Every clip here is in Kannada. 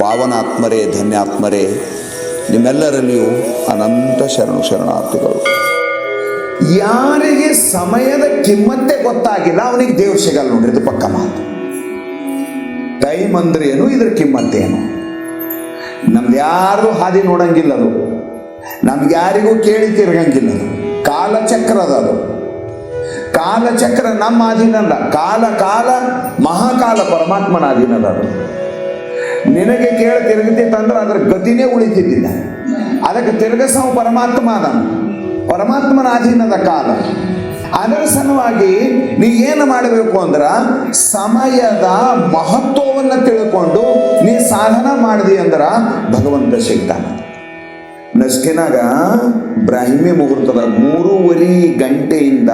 ಪಾವನಾತ್ಮರೇ, ಧನ್ಯಾತ್ಮರೇ, ನಿಮ್ಮೆಲ್ಲರಲ್ಲಿಯೂ ಅನಂತ ಶರಣು ಶರಣಾರ್ಥಿಗಳು. ಯಾರಿಗೆ ಸಮಯದ ಕಿಮ್ಮತ್ತೆ ಗೊತ್ತಾಗಿಲ್ಲ, ಅವನಿಗೆ ದೇವ್ರು ಸಿಗಲ್ಲ ನೋಡ್ರಿ, ಇದು ಪಕ್ಕ ಮಾತು. ಟೈಮ್ ಅಂದ್ರೆ ಏನು ಇದ್ರ ಕಿಮ್ಮತ್ತೇನು? ನಮ್ದು ಯಾರು ಹಾದಿ ನೋಡಂಗಿಲ್ಲ ಅದು. ನಮ್ಗೆ ಯಾರಿಗೂ ಕೇಳಿ ತಿರ್ಗಂಗಿಲ್ಲ ಅದು. ಕಾಲಚಕ್ರ ಅದ ಕಾಲಚಕ್ರ ನಮ್ಮ ಆದಿನಲ್ಲ ಕಾಲ ಕಾಲ, ಮಹಾಕಾಲ ಪರಮಾತ್ಮನ ಅದ ಅದು. ನಿನಗೆ ಕೇಳಿ ತಿರುಗುತ್ತಿತ್ತಂದ್ರೆ ಅದರ ಗತಿನೇ ಉಳಿತಿದ್ದಿಲ್ಲ. ಅದಕ್ಕೆ ತಿರುಗಸವ ಪರಮಾತ್ಮ ಅದ ಪರಮಾತ್ಮನ ಅಧೀನದ ಕಾಲ. ಅದರ ಸಲುವಾಗಿ ನೀ ಏನು ಮಾಡಬೇಕು ಅಂದ್ರ ಸಮಯದ ಮಹತ್ವವನ್ನು ತಿಳ್ಕೊಂಡು ನೀ ಸಾಧನ ಮಾಡಿದಿ ಅಂದ್ರ ಭಗವಂತ ಸಿಗ್ತಾನ ನಸ್ಕಿನಾಗ ಬ್ರಾಹ್ಮಿ ಮುಹೂರ್ತದ ಮೂರುವರೆ ಗಂಟೆಯಿಂದ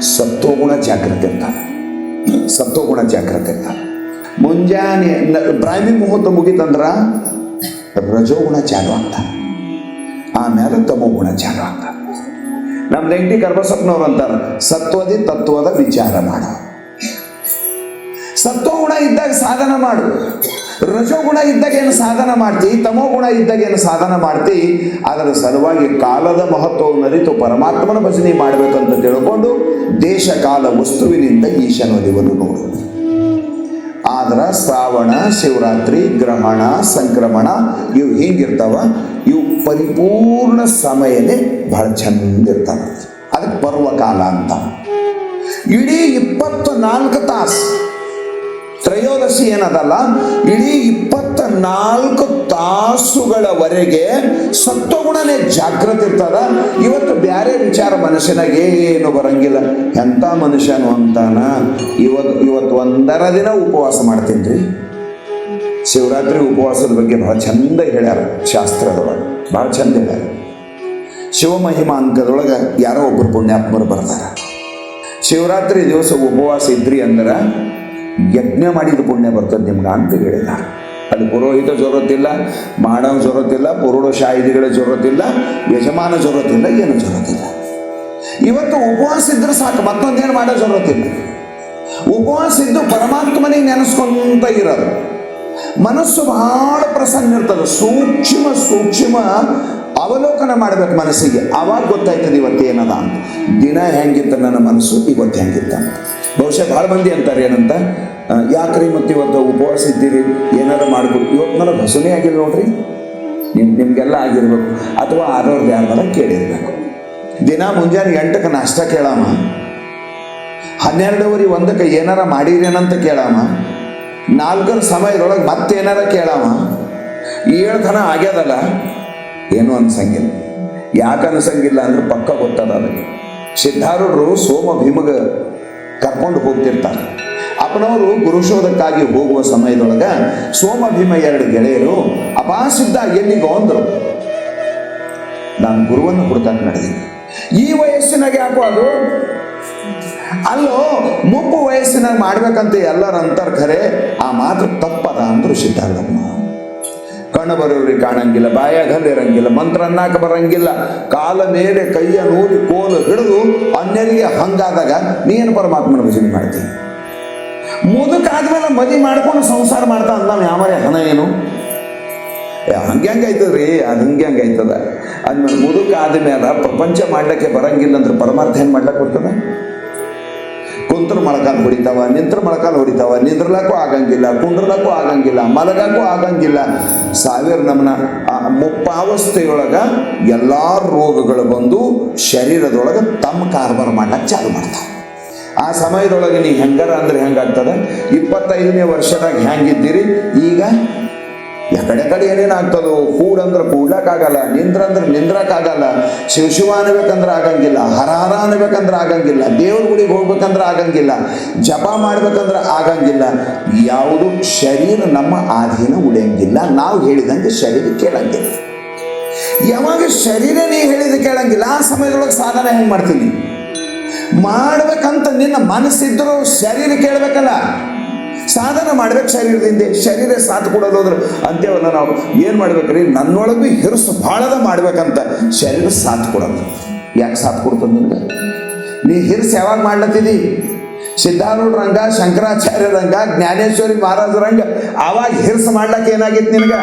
ಸತ್ವಗುಣ ಜಾಗೃತಿ ಅಂತ. ಸತ್ವಗುಣ ಜಾಗೃತಿ ಇರ್ತಾನೆ ಮುಂಜಾನೆ ಬ್ರಾಹ್ಮಿ ಮುಹೂರ್ತ ಮುಗೀತಂದ್ರ ರಜೋಗುಣ ಚಾಲು ಆಗ್ತಾನೆ ಆಮೇಲೆ ತಮೋಗುಣ ಚಾಲು ಆಗ್ತಾನೆ ನಮ್ಮ ವೆಂಕಟಿ ಕರ್ಬಸಪ್ಪನವ್ರು ಅಂತಾರೆ, ಸತ್ವದಿ ತತ್ವದ ವಿಚಾರ ಮಾಡು. ಸತ್ವಗುಣ ಇದ್ದಾಗ ಸಾಧನ ಮಾಡು. ರಜೋಗುಣ ಇದ್ದಾಗ ಏನು ಸಾಧನ ಮಾಡ್ತಿ? ತಮೋಗುಣ ಇದ್ದಾಗ ಏನು ಸಾಧನ ಮಾಡ್ತಿ? ಅದರ ಸಲುವಾಗಿ ಕಾಲದ ಮಹತ್ವವನ್ನು ಅರಿತು ಪರಮಾತ್ಮನ ಭಜನೆ ಮಾಡಬೇಕಂತ ತಿಳ್ಕೊಂಡು ದೇಶ ಕಾಲ ವಸ್ತುವಿನಿಂದ ಈಶನೊಲಿವನ್ನು ನೋಡು. ಆದ್ರ ಶ್ರಾವಣ, ಶಿವರಾತ್ರಿ, ಗ್ರಹಣ, ಸಂಕ್ರಮಣ, ಇವು ಹಿಂಗಿರ್ತಾವ. ಇವು ಪರಿಪೂರ್ಣ ಸಮಯನೇ ಬಹಳ ಚಂದ ಇರ್ತಾವ. ಅದಕ್ಕೆ ಪರ್ವಕಾಲ ಅಂತ. ಇಡೀ ಇಪ್ಪತ್ತು ನಾಲ್ಕು ತಾಸು ತ್ರಯೋದಶಿ ಏನದಲ್ಲ? ಇಡೀ ಇಪ್ಪತ್ತ ನಾಲ್ಕು ತಾಸುಗಳವರೆಗೆ ಸತ್ವಗುಣನೇ ಜಾಗೃತಿ ಇರ್ತದ. ಇವತ್ತು ಬ್ಯಾರೆ ವಿಚಾರ ಮನುಷ್ಯನಾಗ ಏನು ಬರಂಗಿಲ್ಲ. ಎಂಥ ಮನುಷ್ಯನು ಅಂತಾನ? ಇವತ್ತು ಇವತ್ತು ಒಂದರ ದಿನ ಉಪವಾಸ ಮಾಡ್ತೀನಿ ರೀ ಶಿವರಾತ್ರಿ ಉಪವಾಸದ ಬಗ್ಗೆ ಬಹಳ ಚಂದ ಹೇಳ್ಯಾರ ಶಾಸ್ತ್ರದೊಳಗೆ ಬಹಳ ಚಂದ ಹೇಳ್ಯಾರ. ಶಿವಮಹಿಮಾ ಅಂಕದೊಳಗೆ ಯಾರೋ ಒಬ್ಬರು ಪುಣ್ಯಾತ್ಮರು ಬರ್ತಾರ. ಶಿವರಾತ್ರಿ ದಿವಸ ಉಪವಾಸ ಇದ್ರಿ ಅಂದ್ರೆ ಯಜ್ಞ ಮಾಡಿದ ಪುಣ್ಯ ಬರ್ತದೆ ನಿಮ್ಗೆ ಅಂತ ಹೇಳಿದ ಅದು ಪುರೋಹಿತ ಜೊರತಿಲ್ಲ ಮಾಡವ ಜೊರತಿಲ್ಲ ಪುರುಡ ಶಾಹಿದಿಗಳ ಜೊರತಿಲ್ಲ, ಯಜಮಾನ ಜೊರತಿಲ್ಲ, ಏನು ಜೊರತಿಲ್ಲ. ಇವತ್ತು ಉಪವಾಸ ಇದ್ರೆ ಸಾಕು ಮತ್ತೊಂದೇನು ಮಾಡೋ ಜೊರತಿಲ್ಲ. ಉಪವಾಸ ಇದ್ದು ಪರಮಾತ್ಮನಿಗೆ ನೆನೆಸ್ಕೊಂತ ಇರೋದು. ಮನಸ್ಸು ಬಹಳ ಪ್ರಸನ್ನ ಇರ್ತದೆ. ಸೂಕ್ಷ್ಮ ಸೂಕ್ಷ್ಮ ಅವಲೋಕನ ಮಾಡಬೇಕು ಮನಸ್ಸಿಗೆ. ಅವಾಗ ಗೊತ್ತಾಯ್ತದೆ ಇವತ್ತು ಏನದ ಅಂತ. ದಿನ ಹೆಂಗಿತ್ತು ನನ್ನ ಮನಸ್ಸು, ಇವತ್ತು ಹೆಂಗಿತ್ತ ಅಂತ. ಬಹುಶಃ ಭಾಳ ಮಂದಿ ಅಂತಾರೆ ಏನಂತ? ಯಾಕ್ರಿ ಮತ್ತೆ ಇವತ್ತು ಉಪವಾಸ ಇದ್ದೀರಿ ಏನಾರ ಮಾಡ್ಬೋದು ಇವತ್ತು ನನಗೆ ಹಸುನೇ ಆಗಿಲ್ಲ ನೋಡ್ರಿ. ನಿಮ್ ನಿಮಗೆಲ್ಲ ಆಗಿರ್ಬೇಕು. ಅಥವಾ ಆರೋಗ್ಯ ಯಾರ ಕೇಳಿರ್ಬೇಕು. ದಿನ ಮುಂಜಾನೆ ಎಂಟಕ್ಕೆ ನಾಷ್ಟ ಕೇಳಾಮ ಹನ್ನೆರಡುವರೆ ಒಂದಕ್ಕೆ ಏನಾರ ಮಾಡಿರೇನಂತ ಕೇಳಾಮ ನಾಲ್ಕನ ಸಮಯದೊಳಗೆ ಮತ್ತೆ ಏನಾರ ಕೇಳಾಮ ಏಳು ತನ ಆಗ್ಯದಲ್ಲ. ಏನು ಅನ್ಸಂಗಿಲ್ಲ. ಯಾಕೆ ಅನ್ಸಂಗಿಲ್ಲ ಅಂದ್ರೆ ಪಕ್ಕ ಗೊತ್ತದ ಅದಕ್ಕೆ. ಸಿದ್ಧಾರೂಢರು ಸೋಮ ಭೀಮಗ ಕರ್ಕೊಂಡು ಹೋಗ್ತಿರ್ತಾರೆ. ಅಪ್ಪನವರು ಗುರುಶೋಧಕ್ಕಾಗಿ ಹೋಗುವ ಸಮಯದೊಳಗ ಸೋಮ ಭೀಮ ಎರಡು ಗೆಳೆಯರು ಅಪಾಸಿದ್ಧ ಎಲ್ಲಿಗೋ ಅಂದರು ನಾನು ಗುರುವನ್ನು ಹುಡುಕಾಕ ನಡೆದೀನಿ ಈ ವಯಸ್ಸಿನಾಗೆ ಯಾಕೋ ಅದು? ಅಲ್ಲೋ, ಮುಪ್ಪು ವಯಸ್ಸಿನಾಗ ಮಾಡ್ಬೇಕಂತ ಎಲ್ಲರ ಅಂತಾರೆ ಖರೆ. ಆ ಮಾತು ತಪ್ಪದ ಅಂದ್ರು ಸಿದ್ಧಾರ್ಥಮ್ಮ ಕಣ್ಣು ಬರೋರಿಗೆ ಕಾಣಂಗಿಲ್ಲ ಬಾಯಾಗ ಇರಂಗಿಲ್ಲ, ಮಂತ್ರ ಅನ್ನಾಕ ಬರಂಗಿಲ್ಲ. ಕಾಲ ಮೇಲೆ ಕೈಯ ನೋಡಿ ಕೋಲು ಹಿಡಿದು ಅನ್ಯರಿಗೆ ಹಂಗಾದಾಗ ನೀನು ಪರಮಾತ್ಮನ ಭಜನೆ ಮಾಡ್ತೀನಿ ಮುದುಕಾದ್ಮೇಲೆ ಮದಿ ಮಾಡ್ಕೊಂಡು ಸಂಸಾರ ಮಾಡ್ತಾ ಅಂದ ಯಾವರೇ ಹಣ ಏನು? ಹಂಗೆ ಹಂಗೆ ರೀ ಅದು ಹಂಗೆ ಹಂಗೆ ಆಯ್ತದ. ಅಂದ್ಮೇಲೆ ಮುದುಕ ಆದ್ಮೇಲೆ ಪ್ರಪಂಚ ಮಾಡ್ಲಿಕ್ಕೆ ಬರಂಗಿಲ್ಲ ಅಂದ್ರೆ ಪರಮಾರ್ಥ ಏನು ಮಾಡ್ಲಿಕ್ಕೆ ಬರ್ತದ? ಕುಂತ್ರ ಮೊಳಕಾಲು ಹೊಡಿತಾವ, ನಿಂತ್ರ ಮೊಳಕಾಲು ಹೊಡಿತಾವ, ನಿಂದ್ರಲಕ್ಕೂ ಆಗಂಗಿಲ್ಲ ಕುಂಡ್ರಲಕ್ಕೂ ಆಗಂಗಿಲ್ಲ, ಮಲಗಕ್ಕೂ ಆಗಂಗಿಲ್ಲ. ಸಾವಿರ ಆ ಮುಪ್ಪಾವಸ್ಥೆಯೊಳಗ ಎಲ್ಲ ರೋಗಗಳು ಬಂದು ಶರೀರದೊಳಗೆ ತಮ್ಮ ಕಾರ್ಬಾರ್ ಮಾಡಕ್ಕೆ ಚಾಲು ಮಾಡ್ತಾವೆ. ಆ ಸಮಯದೊಳಗೆ ನೀವು ಹೆಂಗಾರ ಅಂದ್ರೆ ಹೆಂಗಾಗ್ತದೆ? ಇಪ್ಪತ್ತೈದನೇ ವರ್ಷದಾಗ ಹೆಂಗಿದ್ದೀರಿ ಈಗ ಎಕಡೆ ಕಡೆ ಏನೇನಾಗ್ತದೋ? ಕೂಡಂದ್ರೆ ಕೂಡ್ಲಕ್ಕಾಗಲ್ಲ, ನಿಂದ್ರಂದ್ರೆ ನಿಂದ್ರಕ್ಕಾಗಲ್ಲ. ಶಿವ ಶಿವ ಅನ್ಬೇಕಂದ್ರೆ ಆಗಂಗಿಲ್ಲ ಹರಹರ ಹರ ಅನ್ಬೇಕಂದ್ರೆ ಆಗಂಗಿಲ್ಲ, ದೇವ್ರ ಗುಡಿಗೆ ಹೋಗ್ಬೇಕಂದ್ರೆ ಆಗಂಗಿಲ್ಲ, ಜಪ ಮಾಡ್ಬೇಕಂದ್ರೆ ಆಗಂಗಿಲ್ಲ. ಯಾವುದು ಶರೀರ ನಮ್ಮ ಆಧೀನ ಉಳಿಯಂಗಿಲ್ಲ. ನಾವು ಹೇಳಿದಂಗೆ ಶರೀರ ಕೇಳಂಗಿಲ್ಲ ಯಾವಾಗ ಶರೀರ ನೀ ಹೇಳಿದ ಕೇಳಂಗಿಲ್ಲ, ಆ ಸಮಯದೊಳಗೆ ಸಾಧನೆ ಹೆಂಗೆ ಮಾಡ್ತೀನಿ? ಮಾಡ್ಬೇಕಂತ ನಿನ್ನ ಮನಸ್ಸಿದ್ರು ಶರೀರ ಕೇಳಬೇಕಲ್ಲ. ಸಾಧನ ಮಾಡ್ಬೇಕು ಶರೀರದಿಂದ, ಶರೀರ ಸಾಥ್ ಕೊಡೋದು ಅಂದ್ರೆ ಅಂತೇವಲ್ಲ ನಾವು ಏನು ಮಾಡ್ಬೇಕ್ರಿ? ನನ್ನೊಳಗೆ ಹಿರಸು ಭಾಳದ ಮಾಡ್ಬೇಕಂತ ಶರೀರ ಸಾಥ್ ಕೊಡೋದು. ಯಾಕೆ ಸಾಥ್ ಕೊಡ್ತದೆ ನಿನಗೆ ನೀ ಹಿರ್ಸು ಯಾವಾಗ ಮಾಡ್ಲತ್ತಿದಿ? ಸಿದ್ಧಾರೂಢರಂಗ ಶಂಕರಾಚಾರ್ಯರಂಗ ಜ್ಞಾನೇಶ್ವರಿ ಮಹಾರಾಜರಂಗ ಅವಾಗ ಹಿರ್ಸು ಮಾಡ್ಲಕ್ಕೆ ಏನಾಗಿತ್ತು ನಿನಗ?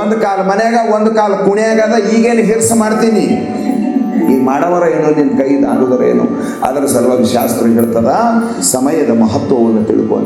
ಒಂದು ಕಾಲ ಮನೆಯಾಗ, ಒಂದು ಕಾಲ ಕುಣಿಯಾಗದ ಈಗೇನು ಹಿರ್ಸು ಮಾಡ್ತೀನಿ? ಈ ಮಾಡವರ ಏನು ನಿನ್ನ ಕೈದಾಗುದರ ಏನು? ಅದರ ಸಲುವಾಗಿ ಶಾಸ್ತ್ರ ಹೇಳ್ತದ, ಸಮಯದ ಮಹತ್ವವನ್ನು ತಿಳ್ಕೊ